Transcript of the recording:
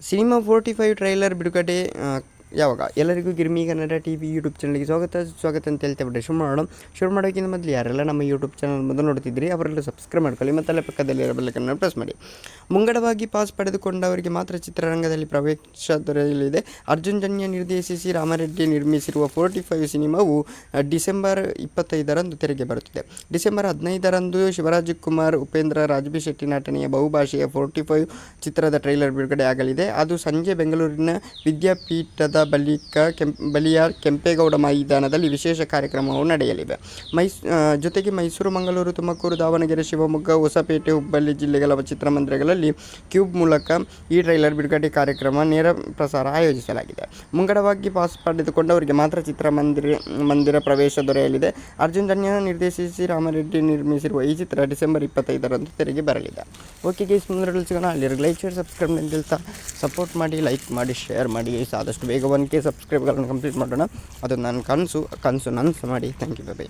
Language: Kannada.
ಸಿನಿಮಾ ಫೋರ್ಟಿ ಫೈವ್ ಟ್ರೈಲರ್ ಬಿಡುಗಡೆ ಯಾವಾಗ? ಎಲ್ಲರಿಗೂ Girmi Kannada T V YouTube ಚಾನಲ್ಗೆ ಸ್ವಾಗತ ಸ್ವಾಗತ ಅಂತ ಹೇಳ್ತಾ ಬಿಟ್ಟೆ ಶುರು ಮಾಡೋಣ. ಶುರು ಮಾಡೋಕ್ಕಿಂತ ಮೊದಲು ಯಾರೆಲ್ಲ ನಮ್ಮ ಯೂಟ್ಯೂಬ್ ಚಾನಲ್ ಮೊದಲು ನೋಡ್ತಿದ್ರಿ ಅವರೆಲ್ಲ ಸಬ್ಸ್ಕ್ರೈಬ್ ಮಾಡ್ಕೊಳ್ಳಿ ಮತ್ತು ಅಲ್ಲೇ ಪಕ್ಕದಲ್ಲಿ ಬೆಲ್ಲಕ್ಕನ್ನು ಪ್ರೆಸ್ ಮಾಡಿ. ಮುಂಗಡವಾಗಿ ಪಾಸ್ ಪಡೆದುಕೊಂಡವರಿಗೆ ಮಾತ್ರ ಚಿತ್ರರಂಗದಲ್ಲಿ ಪ್ರವೇಶ ದೊರೆಯಲಿದೆ. ಅರ್ಜುನ್ ಜನ್ಯ ನಿರ್ದೇಶಿಸಿ ರಾಮರೆಡ್ಡಿ ನಿರ್ಮಿಸಿರುವ ಫೋರ್ಟಿ ಫೈವ್ ಸಿನಿಮಾವು ಡಿಸೆಂಬರ್ ಇಪ್ಪತ್ತೈದರಂದು ತೆರೆಗೆ ಬರುತ್ತಿದೆ. ಡಿಸೆಂಬರ್ ಹದಿನೈದರಂದು ಶಿವರಾಜ್ ಕುಮಾರ್, ಉಪೇಂದ್ರ ರಾಜಬಿ ಶೆಟ್ಟಿ ನಟನೆಯ ಬಹುಭಾಷೆಯ ಫೋರ್ಟಿ ಫೈವ್ ಚಿತ್ರದ ಟ್ರೈಲರ್ ಬಿಡುಗಡೆ ಆಗಲಿದೆ. ಅದು ಸಂಜೆ ಬೆಂಗಳೂರಿನ ವಿದ್ಯಾಪೀಠದ ಬಳಿಕ ಕೆಂ ಬಳಿಯ ಕೆಂಪೇಗೌಡ ಮೈದಾನದಲ್ಲಿ ವಿಶೇಷ ಕಾರ್ಯಕ್ರಮವು ನಡೆಯಲಿವೆ ಮೈಸ್ ಜೊತೆಗೆ ಮೈಸೂರು, ಮಂಗಳೂರು, ತುಮಕೂರು, ದಾವಣಗೆರೆ, ಶಿವಮೊಗ್ಗ, ಹೊಸಪೇಟೆ, ಹುಬ್ಬಳ್ಳಿ ಜಿಲ್ಲೆಗಳ ಚಿತ್ರಮಂದಿರಗಳಲ್ಲಿ ಕ್ಯೂಬ್ ಮೂಲಕ ಈ ಟ್ರೈಲರ್ ಬಿಡುಗಡೆ ಕಾರ್ಯಕ್ರಮ ನೇರ ಪ್ರಸಾರ ಆಯೋಜಿಸಲಾಗಿದೆ. ಮುಂಗಡವಾಗಿ ಪಾಸ್ ಪಡೆದುಕೊಂಡವರಿಗೆ ಮಾತ್ರ ಚಿತ್ರಮಂದಿರ ಮಂದಿರ ಪ್ರವೇಶ ದೊರೆಯಲಿದೆ. ಅರ್ಜುನ್ ಜನ್ಯ ನಿರ್ದೇಶಿಸಿ ರಾಮರೆಡ್ಡಿ ನಿರ್ಮಿಸಿರುವ ಈ ಚಿತ್ರ ಡಿಸೆಂಬರ್ ಇಪ್ಪತ್ತೈದರಂದು ತೆರೆಗೆ ಬರಲಿದೆ. ಓಕೆ ಗೈಸ್, ಮುಂದೆ ಸಿಗೋಣ. ಅಲ್ಲಿ ಲೈಕ್, ಶೇರ್, ಸಬ್ಸ್ಕ್ರೈಬ್ ಅಂತ ಸಪೋರ್ಟ್ ಮಾಡಿ, ಲೈಕ್ ಮಾಡಿ, ಶೇರ್ ಮಾಡಿ. ಆದಷ್ಟು ಬೇಗ ಒನ್ ಕೆ ಸಬ್ಸ್ಕ್ರೈಬ್ಗಳನ್ನು ಕಂಪ್ಲೀಟ್ ಮಾಡೋಣ. ಅದು ನನ್ನ ಕನಸು ಕನಸು ನನಸು ಮಾಡಿ. Thank you by